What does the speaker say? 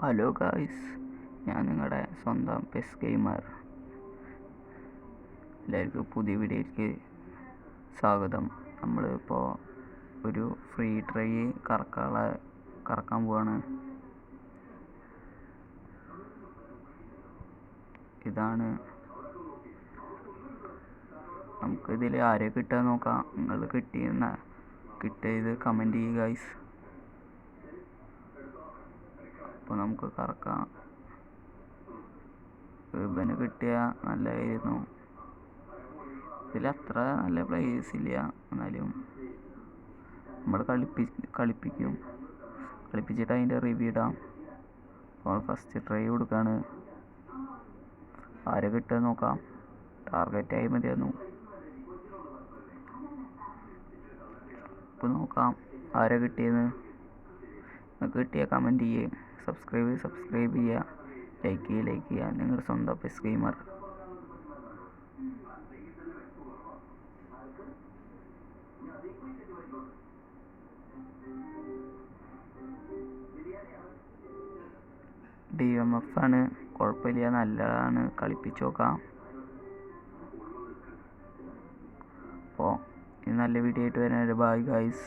Hello guys ഞാൻ നിങ്ങളുടെ സ്വന്തം പെസ് ഗെയിമർ എല്ലാവർക്കും പുതിയ വീഡിയോയ്ക്ക് സ്വാഗതം. നമ്മളിപ്പോൾ ഒരു ഫ്രീ ട്രൈ കറക്കാളെ കറക്കാൻ പോവാണ്. ഇതാണ്. നമുക്കിതിൽ ആരെ കിട്ടാൻ നോക്കാം. നിങ്ങൾ കിട്ടിയെന്ന കിട്ടിയത് കമന്റ് ചെയ്യുക ഗൈസ് അപ്പോൾ നമുക്ക് കറക്കാം. ഇവന് കിട്ടിയ നല്ലതായിരുന്നു ഇതിൽ അത്ര നല്ല പ്ലേയേഴ്സ് ഇല്ല. എന്നാലും നമ്മൾ കളിപ്പി കളിപ്പിക്കും. കളിപ്പിച്ചിട്ട് അതിന്റെ റിവ്യൂ ഇടാം. അപ്പോൾ ഫസ്റ്റ് ട്രൈ കൊടുക്കാണ്. ആരെ കിട്ടുക നോക്കാം. ടാർഗറ്റ് ആയി മതിയായിരുന്നു. ഇപ്പോൾ നോക്കാം. ആരെ കിട്ടിയെന്ന്. കിട്ടിയ കമന്റ് ചെയ്യുക സബ്സ്ക്രൈബ് സബ്സ്ക്രൈബ് ചെയ്യുക. ലൈക്ക് ചെയ്യുക ലൈക്ക് ചെയ്യുക. നിങ്ങളുടെ സ്വന്തം PES gamer D M F ആണ്. കുഴപ്പമില്ല. നല്ലതാണ്. കളിപ്പിച്ച് നോക്കാം. അപ്പോൾ ഇത് നല്ല വീഡിയോ ആയിട്ട് വരാൻ ബൈ ഗൈസ്